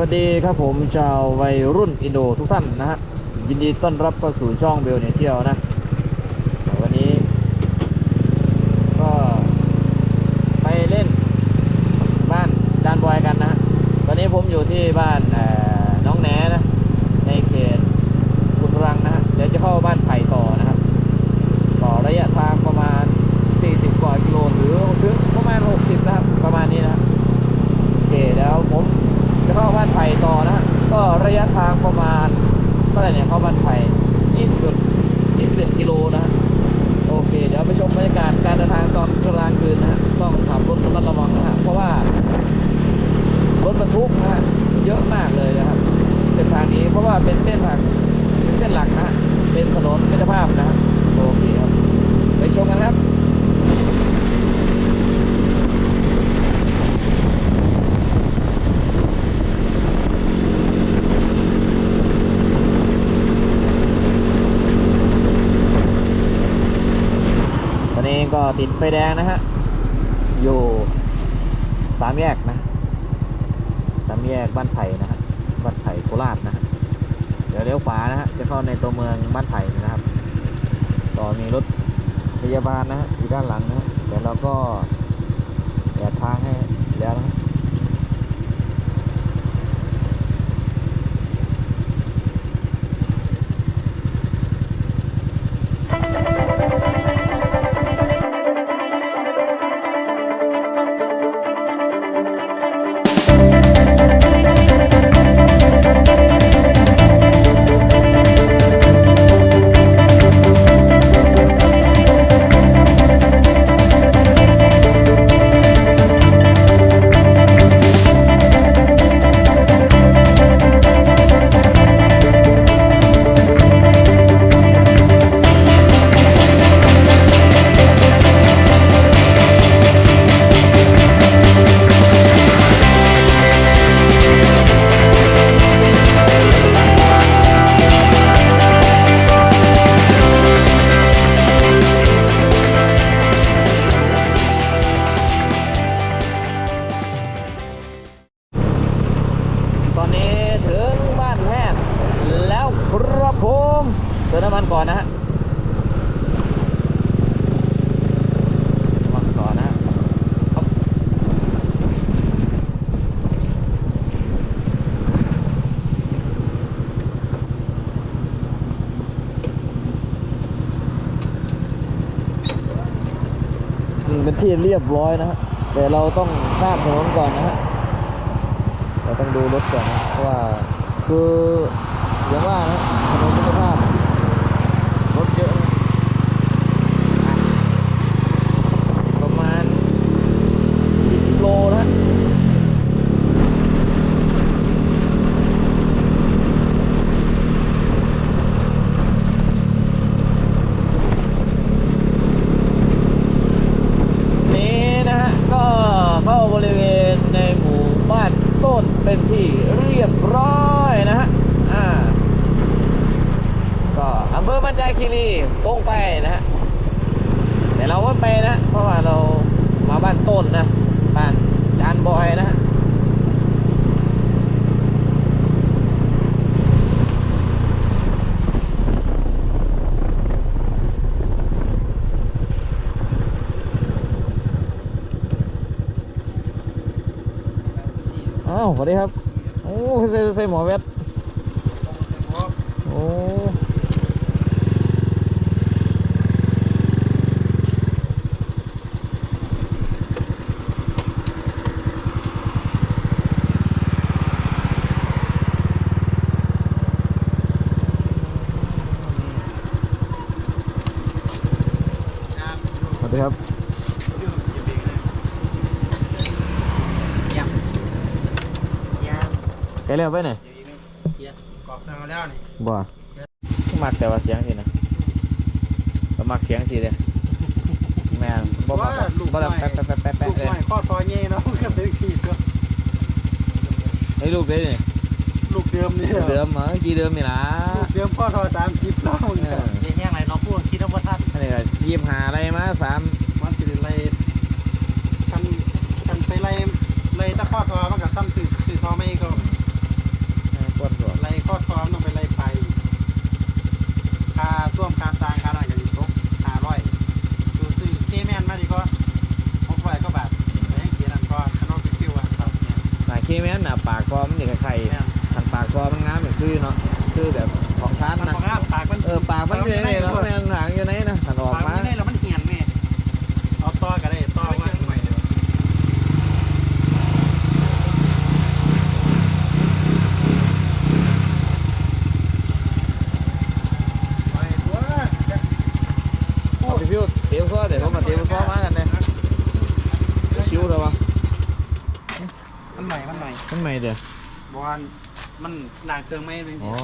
วัสดีครับผมชาววัยรุ่นอินโดทุกท่านนะฮะยินดีต้อนรับเข้าสู่ช่องเบลเนี่ยเที่ยวนะวันนี้ ก็ไปเล่นบ้านจานบอยกันนะฮะตอนนี้ผมอยู่ที่บ้านเอ่อน้องแหนนะ ในเขตกุนรังนะฮะเดี๋ยวจะเข้าบ้านไผ่ต่อนะครับ ต่อระยะทางประมาณ 40 กว่ากิโลหรือถึงประมาณ 60 นะครับ ประมาณนี้นะครับ โอเคแล้วผมจะเข้าบ้านไผ่ต่อนะฮะก็ระยะทางประมาณเท่าไหร่เนี่ยเข้าบ้านไผ่21 21กิโลนะฮะโอเค เดี๋ยวไปชมบรรยากาศการเดินทางตอนกลางคืนนะฮะต้องขับรถระมัดระวังนะฮะเพราะว่ารถบรรทุกนะฮะเยอะมากเลยนะครับเส้นทางนี้เพราะว่าเป็นเส้นทางเป็นเส้นหลักนะฮะเป็นถนนมิตรภาพนะฮะโอเคครับไปชมกันครับ ตอนนี้ก็ ติดไฟแดงนะฮะ อยู่สามแยกนะ สามแยกบ้านไผ่นะฮะ บ้านไผ่โคราชนะฮะ เดี๋ยวเลี้ยวขวานะฮะ จะเข้าในตัวเมืองบ้านไผ่นะครับ ต่อมีรถพยาบาลนะฮะอยู่ด้านหลังนะฮะเดี๋ยวเราก็แยกทางให้แล้วนะ เป็นที่เรียบร้อยนะฮะแต่เราต้องข้ามถนนก่อนนะฮะเราต้องดูรถก่อนนะเพราะว่าคืออย่างว่านะถนนมิตรภาพรถเยอะนะอะประมาณ 20 โลนะนี้นะฮะ ก็เข้าบริเวณในหมู่บ้านต้นเป็นที่เรียบร้อยนะฮะ อ่า ก็อำเภอมันจาคีรีตรงไปนะฮะ แต่เราไม่ไปนะ เพราะว่าเรามาบ้า นต้นนะบ้านจานบอยนะฮะอ้าวสวัสดีครับ โอ้ใส่ใส่หมอเวทโอ้สวัสดีครับ ไกลเร็วไปไหนอยกรอบทางมาแล้วนี่บ่มักแต่ว่าเสียงสินะก็มักเสียงสิเด้แม่นบ่มักแบบบ่แบบแป๊ะแป๊ะแป๊ะแป๊ะแป๊ะลูกเลยใหม่ข้อซอยเงี้ยเนาะก็เป็นสี่ตัวไอ้ลูกเด้นี่ลูกเดิมนี่เดิมเหรอกี่เดิมนี่ล่ะลูกเดิมข้อซอยสามสิบเนาะเออเรื่องอะไรเราพูดคิดว่าท่านอันนี้ก็ยี่หาอะไรมาสามมันสิไล่คันคันไปไล่ไล่ตะข้อซอยมันก็ซ้ำสื่อสื่อทอไม่ก็ ที่แม่นน่ะปากคอมันนี่ ไข่แม่นทางปากคอมันงามอย่างคือเนาะคือแบบของชาร์จมันนะบอกว่าปากมันเออปากมันอยู่ในนี่เนาะแม่นหางอยู่ในนะถันออก ปาก มา มันได้แล้วมันเหียนแม่เอาต่อก็ได้ต่อว่า เอาพี่พิวเตรียมข้อเดี๋ยวผมมาเตรียมข้อมากันเลยชิวเลยวะ มันใหม่มันใหม่ มันใหม่เดี๋ยว บอลมันหนาเครื่องไม่เป็นอ๋อ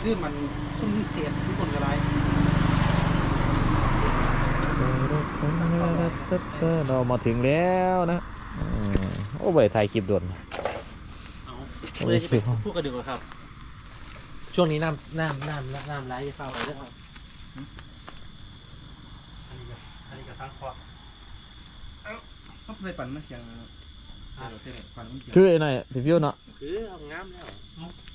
คือมันซุ่มเสียดทุกคนก็ไรเรามาถึงแล้วนะอืมโอ้เบยถ่ายคลิปด่วนเอาเมื่อจะไปพูดกันดีกว่าครับ ช่วงนี้น้ำน้ำน้ำน้ำไหลจะเข้าไปด้วยครับอันนี้ก็อันนี้ก็สังเคราะห์ต้องไปปั่นมันเสียงอ่าเดี๋ย คือไอ้นั่นพี่พิวเนาะคือเอางามแล้ว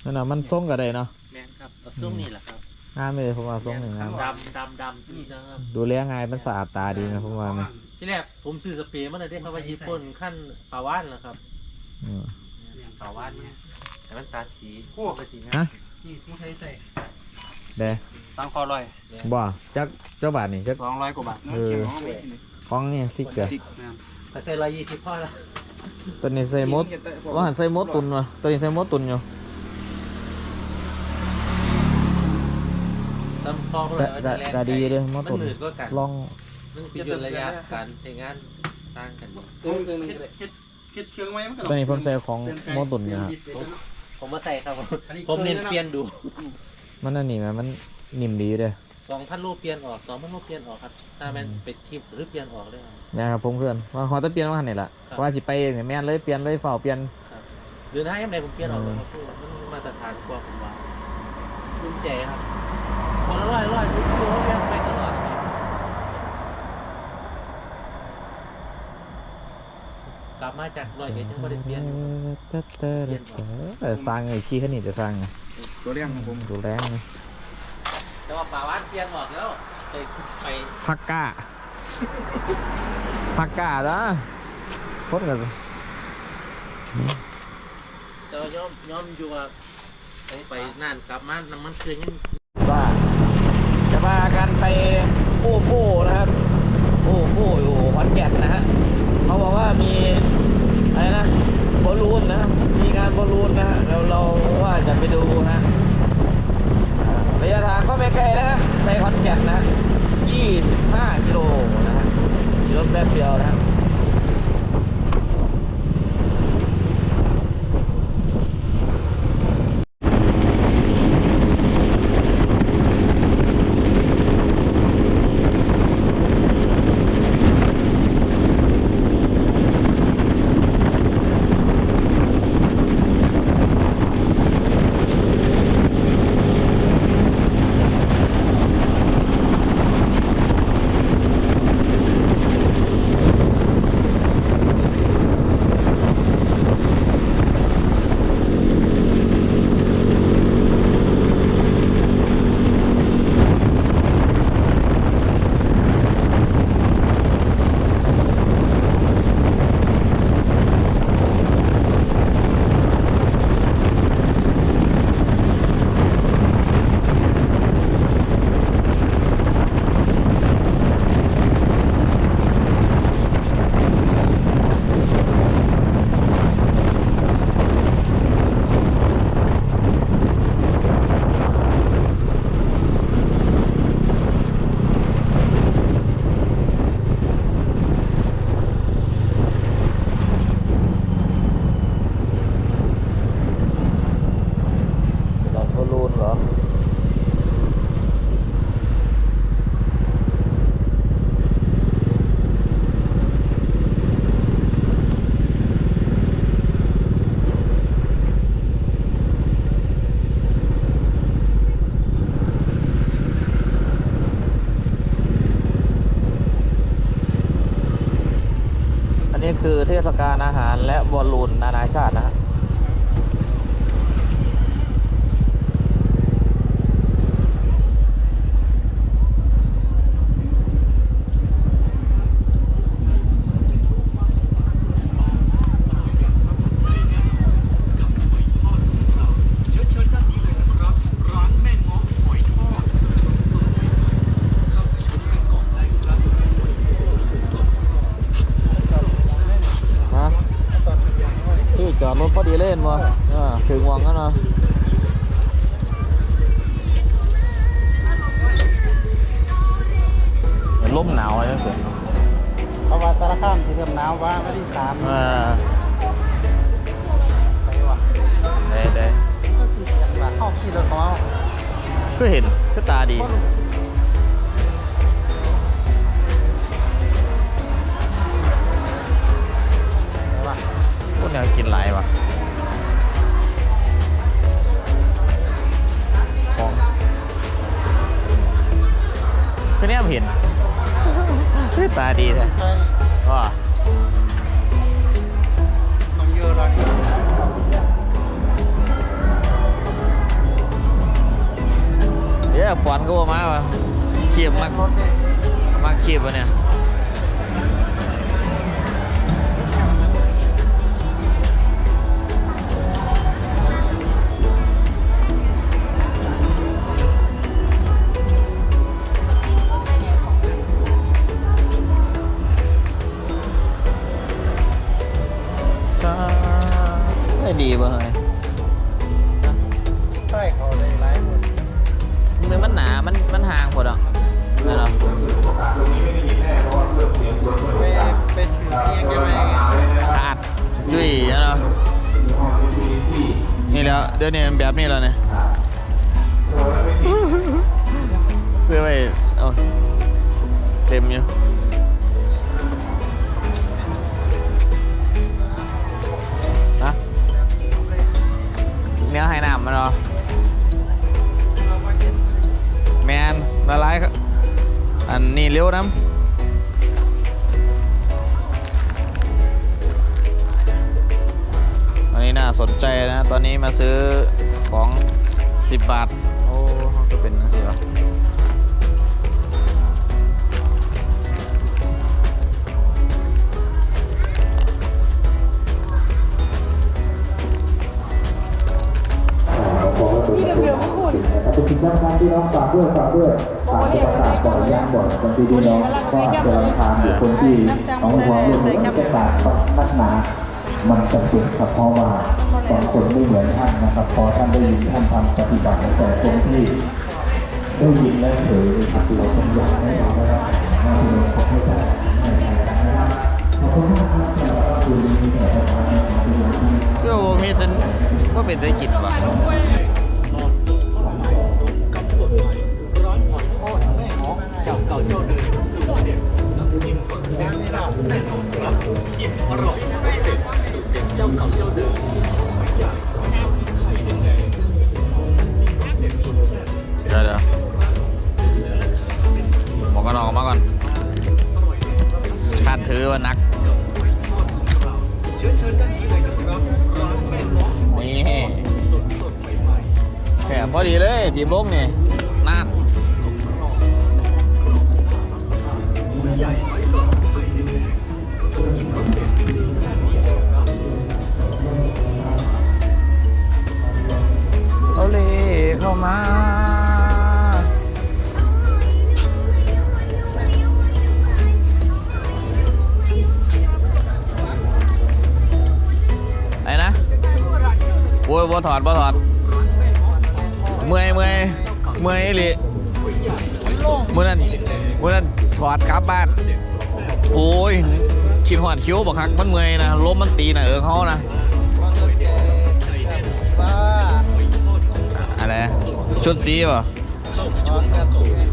นั่นน่ะมันส่งก็ได้เนาะแมนครับเอาช่วงนี้แหละครับงามเลยผมว่าส่งหนึ่งงามดำดำดำนี่นะครับดูแลง่ายมันสะอาดตาดีนะผมว่านะที่แรกผมซื้อสเปรย์มาเลยได้เข้าไปญี่ปุ่นขั้นปลาว่านแล้วครับอืมปลาว่านเนี่ยแต่มันตาสีปกติฮะที่ผู้ใช้ใส่เด้สามคอลอยบ่จักเจ้าบาทนี่จักสองร้อยกว่าบาทเออของนี่สิเกลือสิบนะแต่ใส่ร้อยยี่สิบพอแล้ว ตัวนี้ใส่มดว่าหันใส่มดตุนวะตัวนี้ใส่มดตุนอยู่ตำคอก็ก็ก็ดีเด้อมมัดนตุนหนืดก็กันลองมันเป็นยืนระยะการใช้งานต่างกันเออเออเฮ็ดเฮ็ดเฮ็ดเครื่องไว้มันก็ตัวนี้ผมใส่ของมดตุนเนี่ยครับผมมาใส่ครับผมผมเน้นเปลี่ยนดู มันอันนี้นะมันนิ่มดีเด้อ สองพันรูปเปลี่ยนออกสองพันรูปเปลี่ยนออกครับ ถ้ามันไปทิปหรือเปลี่ยนออกเลยครับ นะครับผมเพื่อนว่าขอตะเปลี่ยนว่าหันนี่ละครับ ว่าสิไปเนี่ยแม่นเลยเปลี่ยนเลยเฝ้าเปลี่ยนหรือถ้ายังไงผมเปลี่ยนออกเลยครับมันมาตรฐานกว่าผมว่าคุณเจครับคนละร้อยร้อยทุกตัวเปลี่ยนไปตลอดครับกลับมาจากร้อยเอ็ดยังไม่ได้เปลี่ยนเออสร้างไอ้ขี้ขนิดจะสร้างไงตัวเรียงของผม ดูแรงเลย แต่ว่าป่าว่านเปลี่ยนออกแล้วไปไปพักก้าพักก้านะพ้นกันแต่ว่าย้อมย้อมอยู่ว่าไปไปนานกลับมาน้ำมันเครื่องยังว่าจะมากันไปโอ้โหนะครับโอ้โหอยู่ขอนแก่นนะฮะเขาบอกว่ามีอะไรนะบอลลูนนะมีงานบอลลูนนะฮะเราเราว่าจะไปดูนะอ่า ระยะทางก็ไม่ไกลนะฮะในคอนแก่นนะฮะ25 กิโลนะฮะรถแป๊บเดียวนะฮะ หารและบอลลูนนานาชาตินะฮะ ร ถพอดีเล่นวะอ่าถึงหวังแล้วเนาะเห็นลมหนาวอะไรเกิดเพราะว่าสารคามที่เริ่มหนาวว่าวันที่สามอ่าไปว่ะได้ได้ก็คืออย่างว่าเข้าขี่รถของเราก็เห็นก็ตาดีไปว่ะพวกนี้กินหลายวะ ตาดีแท้ใช่ว่าน้องเยอะเลยเดี๋ยวปอนก็ว่ามาวะเขียบมากรถเนี่ยมากเขียบวะเนี่ย ดี๋ยวนี้มันแบบนี้แล้วเนี่ยเสื้อไปเอาเต็มอยู่นะเนื้อให้น้ำมันเหรอแมนละลายครับอันนี้เร็วน้ำ นนี้น่าสนใจนะ ตอนนี้มาซื้อของ 10 บาท โอ้ก็เป็นนะสิวะเป็นสินค้าการที่น้องฝากด้วยฝากด้วยฝากจะประกาศบ่อยย่างบ่อยบางทีพี่น้องก็จะรำคาญอยู่คนที่ของความรู้สึกประกาศนักหนา มันจำเป็นครับเพราะว่าบางคนไม่เหมือนท่านนะครับพอท่านได้ยินท่านทำปฏิบัติแต่คนที่ได้ยินและเผยเราต้องอยากให้เราได้รับมาที่เราขอให้ได้นะครับขอบคุณมากครับแต่ว่าคือมีแต่ประมาณนี้ครับเราที่ก็มีแต่ก็เป็นได้กินว่ะเจ้าเก่าเจ้าเดิมสูตรเด็ดน้ำจิ้มรสแซ่บซ่าแน่นอนครับอิ่มอร่อย เด็ดเจ้าเก่าเจ้าเดิมไม่ใหญ่ไข่แดงเดี๋ยวเดี๋ยวบอกกันออกมาก่อนขาดถือว่านัก เชิญเชิญด้านนี้เลยนะครับร้านแม่ล้อนี่ สดสดใหม่ๆแค่พอดีเลยทีมลงนี่นั่น ยบ่ถอดบ่ถอดเมื่อยเมื่อยเมื่อยอีหลิมื่อนั้นมื่อนั้นถอดกลับบ้าน โอ้ยคิดหอดคิ้วบอกคักมันเมื่อยนะล้มมันตีหน่ะเออเขานะอะไรชุดสีป่ะอ๋อแค่สูงแค่